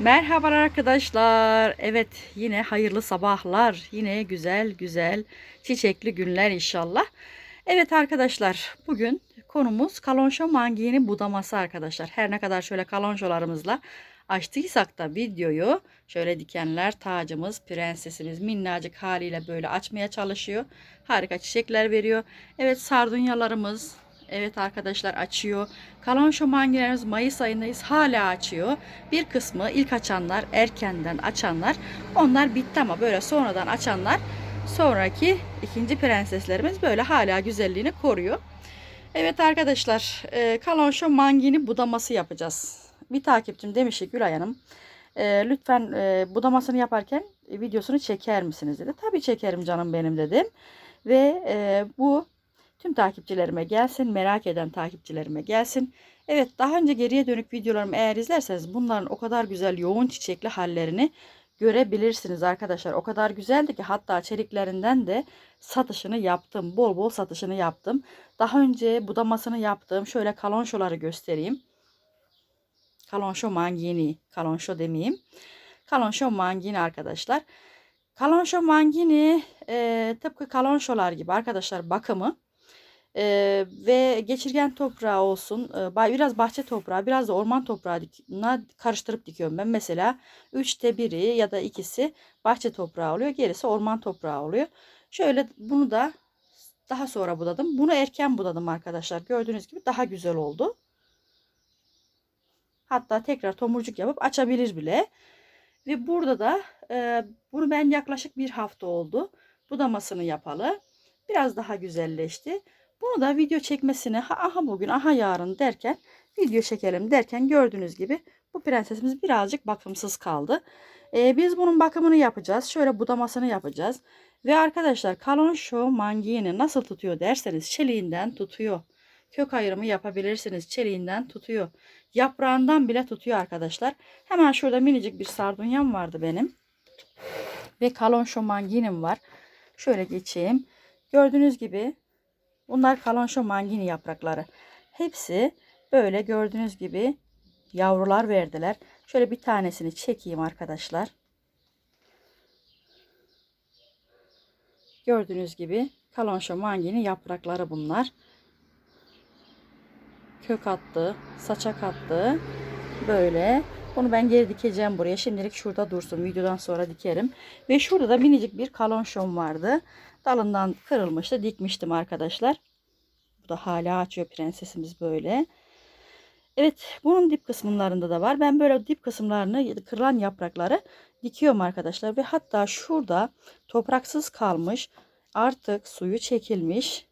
Merhabalar arkadaşlar. Evet yine hayırlı sabahlar. Yine güzel güzel çiçekli günler inşallah. Evet arkadaşlar bugün konumuz kalonşo mangini budaması arkadaşlar. Her ne kadar şöyle kalonşolarımızla açtıysak da videoyu şöyle dikenler tacımız prensesimiz minnacık haliyle böyle açmaya çalışıyor. Harika çiçekler veriyor. Evet sardunyalarımız Evet arkadaşlar açıyor. Kalan şomangilerimiz Mayıs ayındayız. Hala açıyor. Bir kısmı ilk açanlar, erkenden açanlar onlar bitti ama böyle sonradan açanlar sonraki ikinci prenseslerimiz böyle hala güzelliğini koruyor. Evet arkadaşlar e, kalonşo mangini budaması yapacağız. Bir takipçim demiş ki Gülay Hanım e, lütfen e, budamasını yaparken videosunu çeker misiniz dedi. Tabii çekerim canım benim dedim. Ve e, bu tüm takipçilerime gelsin. Merak eden takipçilerime gelsin. Evet daha önce geriye dönük videolarımı eğer izlerseniz bunların o kadar güzel yoğun çiçekli hallerini görebilirsiniz arkadaşlar. O kadar güzeldi ki hatta çeliklerinden de satışını yaptım. Bol bol satışını yaptım. Daha önce budamasını yaptım. Şöyle kalonşoları göstereyim. Kalonşo mangini. Kalonşo demeyeyim. Kalonşo mangini arkadaşlar. Kalonşo mangini e, tıpkı kalonşolar gibi arkadaşlar bakımı ee, ve geçirgen toprağı olsun e, biraz bahçe toprağı biraz da orman toprağına karıştırıp dikiyorum ben. Mesela 3'te biri ya da ikisi bahçe toprağı oluyor gerisi orman toprağı oluyor. Şöyle bunu da daha sonra budadım. Bunu erken budadım arkadaşlar. Gördüğünüz gibi daha güzel oldu. Hatta tekrar tomurcuk yapıp açabilir bile. Ve burada da e, bunu ben yaklaşık bir hafta oldu budamasını yapalı. Biraz daha güzelleşti bunu da video çekmesine aha bugün aha yarın derken video çekelim derken gördüğünüz gibi bu prensesimiz birazcık bakımsız kaldı. Ee, biz bunun bakımını yapacağız. Şöyle budamasını yapacağız. Ve arkadaşlar kalon show mangini nasıl tutuyor derseniz çeliğinden tutuyor. Kök ayrımı yapabilirsiniz. Çeliğinden tutuyor. Yaprağından bile tutuyor arkadaşlar. Hemen şurada minicik bir sardunyam vardı benim. Ve kalon show manginim var. Şöyle geçeyim. Gördüğünüz gibi Bunlar kalonşo mangini yaprakları. Hepsi böyle gördüğünüz gibi yavrular verdiler. Şöyle bir tanesini çekeyim arkadaşlar. Gördüğünüz gibi kalonşo mangini yaprakları bunlar. Kök attı, saçak attı. Böyle. Bunu ben geri dikeceğim buraya. Şimdilik şurada dursun. Videodan sonra dikerim. Ve şurada da minicik bir kalonşom vardı. Dalından kırılmıştı. Dikmiştim arkadaşlar. Bu da hala açıyor prensesimiz böyle. Evet bunun dip kısımlarında da var. Ben böyle dip kısımlarını kırılan yaprakları dikiyorum arkadaşlar. Ve hatta şurada topraksız kalmış artık suyu çekilmiş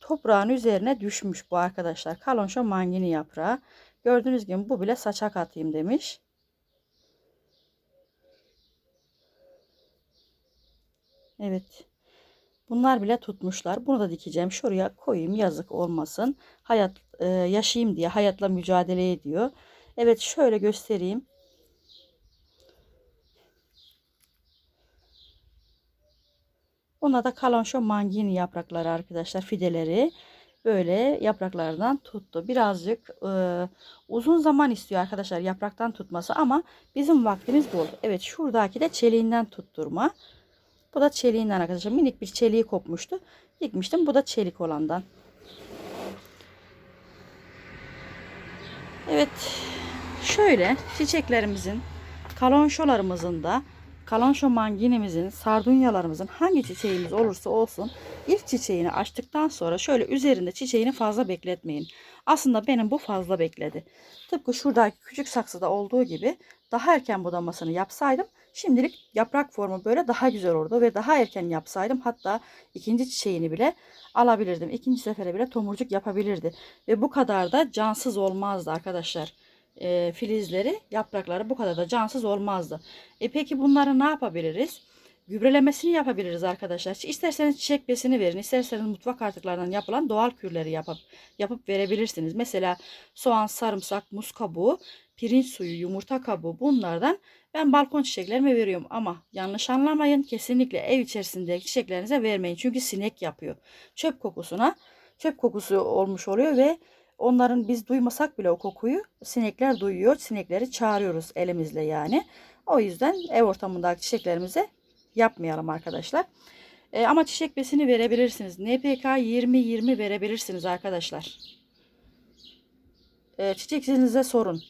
toprağın üzerine düşmüş bu arkadaşlar. Kalonşo mangini yaprağı. Gördüğünüz gibi bu bile saçak atayım demiş. Evet. Bunlar bile tutmuşlar. Bunu da dikeceğim. Şuraya koyayım yazık olmasın. Hayat e, yaşayayım diye hayatla mücadele ediyor. Evet şöyle göstereyim. Ona da kalonşo mangini yaprakları arkadaşlar fideleri böyle yapraklardan tuttu. Birazcık e, uzun zaman istiyor arkadaşlar yapraktan tutması ama bizim vaktimiz bol. Evet şuradaki de çeliğinden tutturma. Bu da çeliğinden arkadaşlar. Minik bir çeliği kopmuştu. Dikmiştim. Bu da çelik olandan. Evet. Şöyle çiçeklerimizin kalonşolarımızın da kalanşo manginimizin, sardunyalarımızın hangi çiçeğimiz olursa olsun ilk çiçeğini açtıktan sonra şöyle üzerinde çiçeğini fazla bekletmeyin. Aslında benim bu fazla bekledi. Tıpkı şuradaki küçük saksıda olduğu gibi daha erken budamasını yapsaydım şimdilik yaprak formu böyle daha güzel olurdu ve daha erken yapsaydım hatta ikinci çiçeğini bile alabilirdim. İkinci sefere bile tomurcuk yapabilirdi ve bu kadar da cansız olmazdı arkadaşlar e, filizleri, yaprakları bu kadar da cansız olmazdı. E peki bunları ne yapabiliriz? Gübrelemesini yapabiliriz arkadaşlar. İsterseniz çiçek besini verin. isterseniz mutfak artıklarından yapılan doğal kürleri yapıp, yapıp verebilirsiniz. Mesela soğan, sarımsak, muz kabuğu, pirinç suyu, yumurta kabuğu bunlardan ben balkon çiçeklerime veriyorum. Ama yanlış anlamayın. Kesinlikle ev içerisinde çiçeklerinize vermeyin. Çünkü sinek yapıyor. Çöp kokusuna çöp kokusu olmuş oluyor ve onların biz duymasak bile o kokuyu sinekler duyuyor. Sinekleri çağırıyoruz elimizle yani. O yüzden ev ortamındaki çiçeklerimize yapmayalım arkadaşlar. E, ama çiçek besini verebilirsiniz. NPK 20-20 verebilirsiniz arkadaşlar. E, çiçekçinize sorun.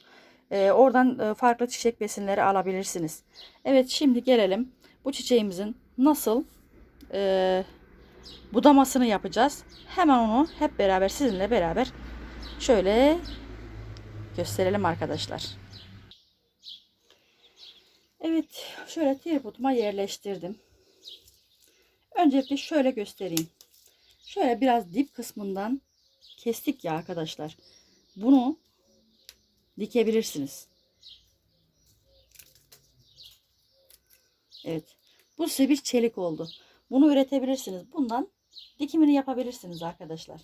E, oradan e, farklı çiçek besinleri alabilirsiniz. Evet şimdi gelelim bu çiçeğimizin nasıl e, budamasını yapacağız. Hemen onu hep beraber sizinle beraber şöyle gösterelim arkadaşlar. Evet şöyle tripoduma yerleştirdim. Öncelikle şöyle göstereyim. Şöyle biraz dip kısmından kestik ya arkadaşlar. Bunu dikebilirsiniz. Evet. Bu size bir çelik oldu. Bunu üretebilirsiniz. Bundan dikimini yapabilirsiniz arkadaşlar.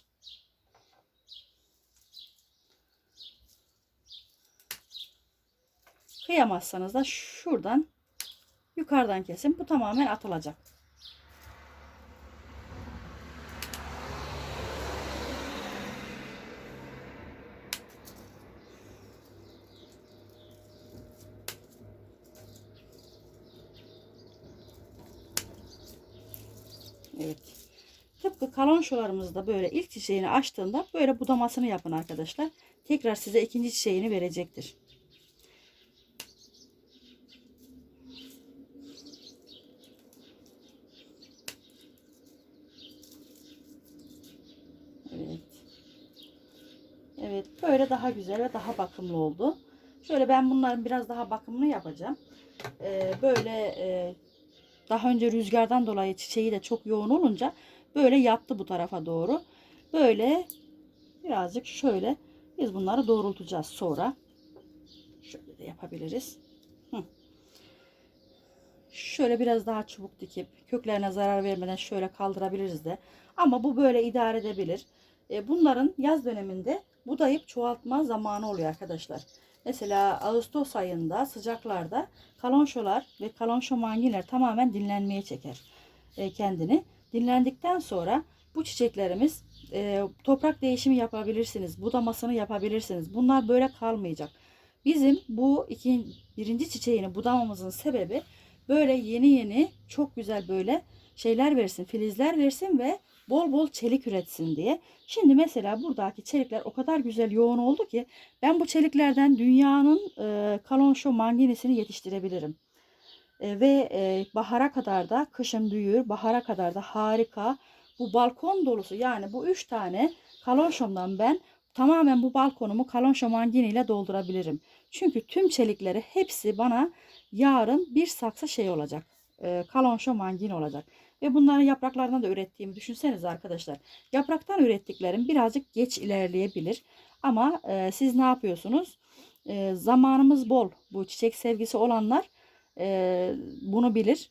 Kıyamazsanız da şuradan yukarıdan kesin. Bu tamamen atılacak. Evet. Tıpkı kalonşolarımızda böyle ilk çiçeğini açtığında böyle budamasını yapın arkadaşlar. Tekrar size ikinci çiçeğini verecektir. Evet. Evet böyle daha güzel ve daha bakımlı oldu. Şöyle ben bunların biraz daha bakımını yapacağım. Ee, böyle e, daha önce rüzgardan dolayı çiçeği de çok yoğun olunca böyle yattı bu tarafa doğru. Böyle birazcık şöyle biz bunları doğrultacağız sonra. Şöyle de yapabiliriz. Hı. Şöyle biraz daha çubuk dikip köklerine zarar vermeden şöyle kaldırabiliriz de. Ama bu böyle idare edebilir. E, bunların yaz döneminde budayıp çoğaltma zamanı oluyor arkadaşlar. Mesela Ağustos ayında sıcaklarda kalonşolar ve kalonşo manginler tamamen dinlenmeye çeker e, kendini. Dinlendikten sonra bu çiçeklerimiz e, toprak değişimi yapabilirsiniz. Budamasını yapabilirsiniz. Bunlar böyle kalmayacak. Bizim bu iki, birinci çiçeğini budamamızın sebebi böyle yeni yeni çok güzel böyle şeyler versin, filizler versin ve bol bol çelik üretsin diye. Şimdi mesela buradaki çelikler o kadar güzel yoğun oldu ki ben bu çeliklerden dünyanın e, kalonşo manginisini yetiştirebilirim. E, ve e, bahara kadar da kışın büyür, bahara kadar da harika. Bu balkon dolusu yani bu üç tane kalonşomdan ben tamamen bu balkonumu kalonşo mangini ile doldurabilirim. Çünkü tüm çelikleri hepsi bana yarın bir saksı şey olacak. E, kalonşo mangini olacak. Ve bunların yapraklarından da ürettiğimi düşünseniz arkadaşlar. Yapraktan ürettiklerim birazcık geç ilerleyebilir. Ama e, siz ne yapıyorsunuz? E, zamanımız bol. Bu çiçek sevgisi olanlar e, bunu bilir.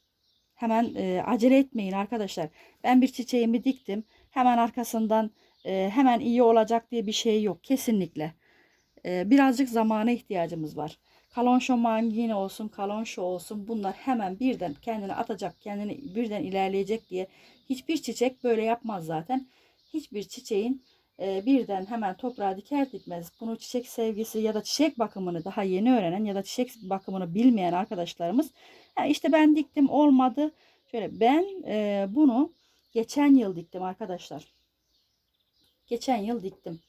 Hemen e, acele etmeyin arkadaşlar. Ben bir çiçeğimi diktim. Hemen arkasından e, hemen iyi olacak diye bir şey yok. Kesinlikle. E, birazcık zamana ihtiyacımız var. Kalonşo mangini olsun, kalonşo olsun bunlar hemen birden kendini atacak, kendini birden ilerleyecek diye hiçbir çiçek böyle yapmaz zaten. Hiçbir çiçeğin e, birden hemen toprağa diker dikmez bunu çiçek sevgisi ya da çiçek bakımını daha yeni öğrenen ya da çiçek bakımını bilmeyen arkadaşlarımız yani işte ben diktim olmadı. Şöyle ben e, bunu geçen yıl diktim arkadaşlar. Geçen yıl diktim.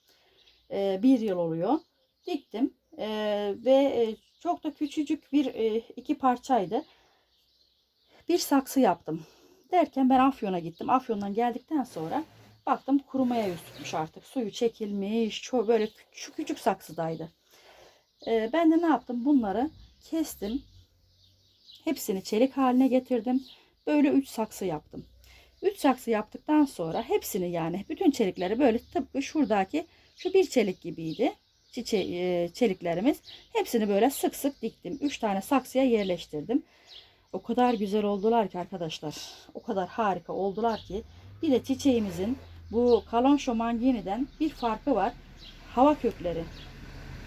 E, bir yıl oluyor. Diktim e, ve e, çok da küçücük bir e, iki parçaydı. Bir saksı yaptım. Derken ben Afyon'a gittim. Afyon'dan geldikten sonra baktım kurumaya yüz tutmuş artık. Suyu çekilmiş. Çok böyle küçük küçük saksıdaydı. E, ben de ne yaptım? Bunları kestim. Hepsini çelik haline getirdim. Böyle 3 saksı yaptım. 3 saksı yaptıktan sonra hepsini yani bütün çelikleri böyle tıpkı şuradaki şu bir çelik gibiydi çiçe e, çeliklerimiz. Hepsini böyle sık sık diktim. 3 tane saksıya yerleştirdim. O kadar güzel oldular ki arkadaşlar. O kadar harika oldular ki. Bir de çiçeğimizin bu kalon mangini'den bir farkı var. Hava kökleri.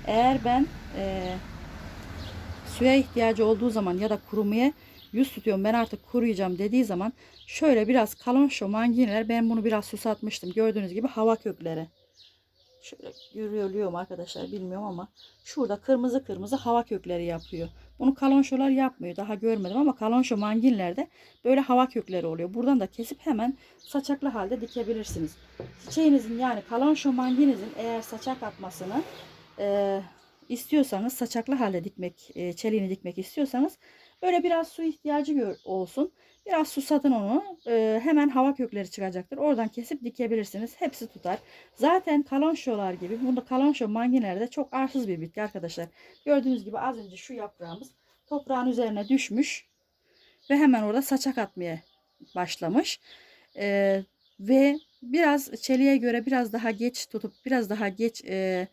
Eğer ben e, suya ihtiyacı olduğu zaman ya da kurumaya yüz tutuyorum ben artık kuruyacağım dediği zaman şöyle biraz kalon manginiler ben bunu biraz susatmıştım. Gördüğünüz gibi hava kökleri. Şöyle görüyorum arkadaşlar bilmiyorum ama şurada kırmızı kırmızı hava kökleri yapıyor. Bunu kalonşolar yapmıyor. Daha görmedim ama kalonşo manginlerde böyle hava kökleri oluyor. Buradan da kesip hemen saçaklı halde dikebilirsiniz. Çiçeğinizin yani kalonşo manginizin eğer saçak atmasını e, istiyorsanız saçaklı halde dikmek, e, çeliğini dikmek istiyorsanız böyle biraz su ihtiyacı olsun. Biraz susadın onu. e, hemen hava kökleri çıkacaktır. Oradan kesip dikebilirsiniz. Hepsi tutar. Zaten kalonşolar gibi. Bunda kalonşo manginlerde çok arsız bir bitki arkadaşlar. Gördüğünüz gibi az önce şu yaprağımız toprağın üzerine düşmüş. Ve hemen orada saçak atmaya başlamış. E, ve biraz çeliğe göre biraz daha geç tutup biraz daha geç e,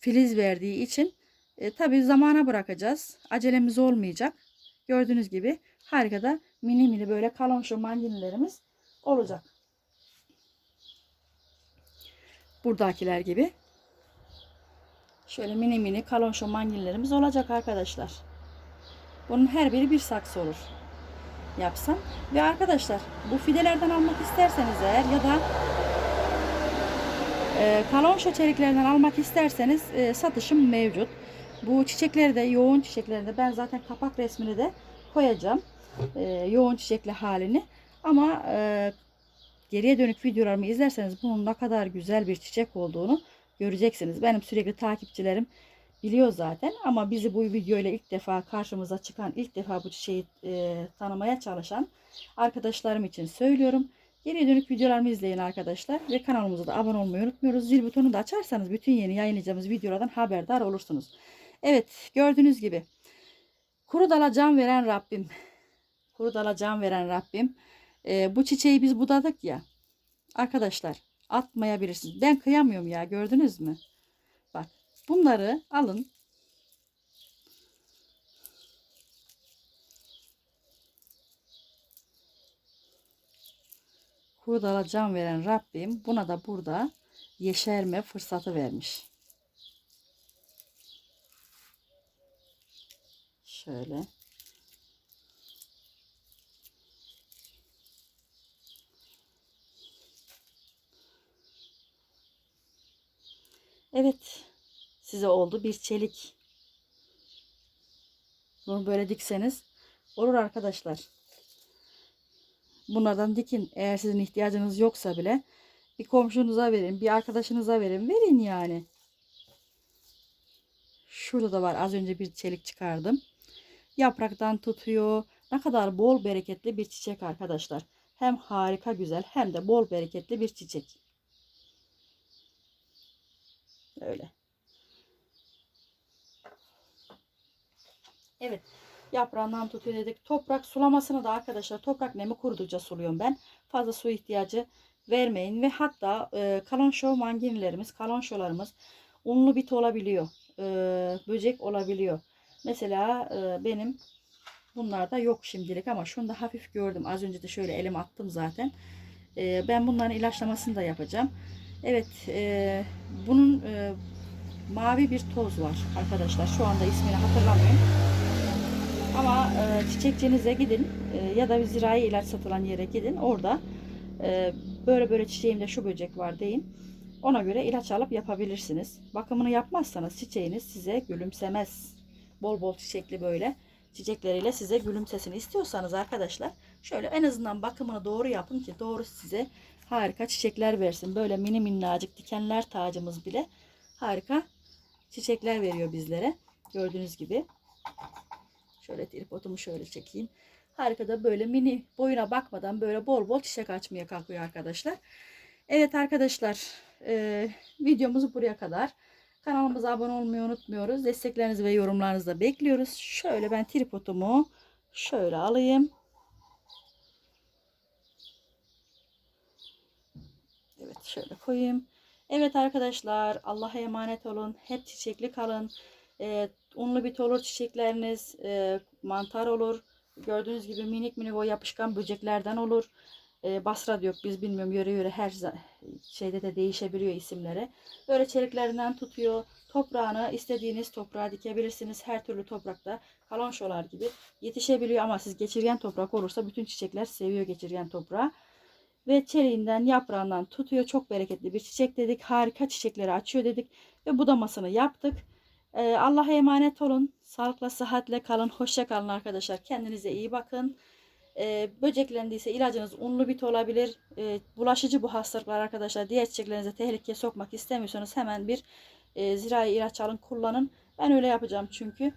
filiz verdiği için e, tabi zamana bırakacağız. Acelemiz olmayacak. Gördüğünüz gibi harika da mini mini böyle kalonşo mandinlerimiz olacak. Buradakiler gibi. Şöyle mini mini kalonşo mandinlerimiz olacak arkadaşlar. Bunun her biri bir saksı olur. Yapsam. Ve arkadaşlar bu fidelerden almak isterseniz eğer ya da e, kalonşo çeliklerden almak isterseniz e, satışım mevcut. Bu çiçekleri de yoğun çiçekleri de ben zaten kapak resmini de koyacağım. E, yoğun çiçekli halini. Ama e, geriye dönük videolarımı izlerseniz bunun ne kadar güzel bir çiçek olduğunu göreceksiniz. Benim sürekli takipçilerim biliyor zaten ama bizi bu videoyla ilk defa karşımıza çıkan, ilk defa bu çiçeği e, tanımaya çalışan arkadaşlarım için söylüyorum. Geriye dönük videolarımı izleyin arkadaşlar ve kanalımıza da abone olmayı unutmuyoruz. Zil butonunu da açarsanız bütün yeni yayınlayacağımız videolardan haberdar olursunuz. Evet gördüğünüz gibi kuru dala can veren Rabbim. Kuru dala can veren Rabbim. Ee, bu çiçeği biz budadık ya. Arkadaşlar atmayabilirsiniz. Ben kıyamıyorum ya gördünüz mü? Bak bunları alın. Kuru dala can veren Rabbim buna da burada yeşerme fırsatı vermiş. Şöyle. Evet. Size oldu bir çelik. Bunu böyle dikseniz olur arkadaşlar. Bunlardan dikin. Eğer sizin ihtiyacınız yoksa bile bir komşunuza verin, bir arkadaşınıza verin. Verin yani. Şurada da var. Az önce bir çelik çıkardım. Yapraktan tutuyor. Ne kadar bol bereketli bir çiçek arkadaşlar. Hem harika güzel hem de bol bereketli bir çiçek. Öyle. Evet. Yaprağından tutuyor dedik. Toprak sulamasını da arkadaşlar toprak nemi kurudukça suluyorum ben. Fazla su ihtiyacı vermeyin ve hatta e, kalonşo manginilerimiz, kalonşolarımız unlu bit olabiliyor. E, böcek olabiliyor. Mesela e, benim bunlarda yok şimdilik ama şunu da hafif gördüm. Az önce de şöyle elim attım zaten. E, ben bunların ilaçlamasını da yapacağım. Evet, e, bunun e, mavi bir toz var arkadaşlar. Şu anda ismini hatırlamıyorum. Ama e, çiçekçinize gidin e, ya da bir zirai ilaç satılan yere gidin. Orada e, böyle böyle çiçeğimde şu böcek var deyin. Ona göre ilaç alıp yapabilirsiniz. Bakımını yapmazsanız çiçeğiniz size gülümsemez. Bol bol çiçekli böyle çiçekleriyle size gülümsesini istiyorsanız arkadaşlar şöyle en azından bakımını doğru yapın ki doğru size harika çiçekler versin. Böyle mini minnacık dikenler tacımız bile harika çiçekler veriyor bizlere. Gördüğünüz gibi. Şöyle tripodumu şöyle çekeyim. Harika da böyle mini boyuna bakmadan böyle bol bol çiçek açmaya kalkıyor arkadaşlar. Evet arkadaşlar e, videomuzu buraya kadar. Kanalımıza abone olmayı unutmuyoruz. Desteklerinizi ve yorumlarınızı da bekliyoruz. Şöyle ben tripodumu şöyle alayım. Evet şöyle koyayım. Evet arkadaşlar Allah'a emanet olun. Hep çiçekli kalın. Ee, unlu bit olur çiçekleriniz. e, mantar olur. Gördüğünüz gibi minik minik o yapışkan böceklerden olur. Ee, Basra diyor biz bilmiyorum yöre yöre her şeyde de değişebiliyor isimleri. Böyle çeliklerinden tutuyor. Toprağını istediğiniz toprağa dikebilirsiniz. Her türlü toprakta kalonşolar gibi yetişebiliyor ama siz geçirgen toprak olursa bütün çiçekler seviyor geçirgen toprağı. ve çeliğinden yaprağından tutuyor. Çok bereketli bir çiçek dedik. Harika çiçekleri açıyor dedik ve budamasını yaptık. Ee, Allah'a emanet olun. Sağlıkla, sıhhatle kalın. Hoşça kalın arkadaşlar. Kendinize iyi bakın. Ee, böceklendiyse ilacınız unlu bit olabilir. Ee, bulaşıcı bu hastalıklar arkadaşlar. Diğer çiçeklerinize tehlikeye sokmak istemiyorsanız hemen bir e, zirai ilaç alın kullanın. Ben öyle yapacağım çünkü.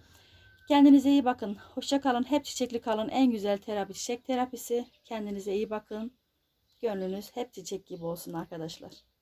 Kendinize iyi bakın. Hoşça kalın. Hep çiçekli kalın. En güzel terapi çiçek terapisi. Kendinize iyi bakın. Gönlünüz hep çiçek gibi olsun arkadaşlar.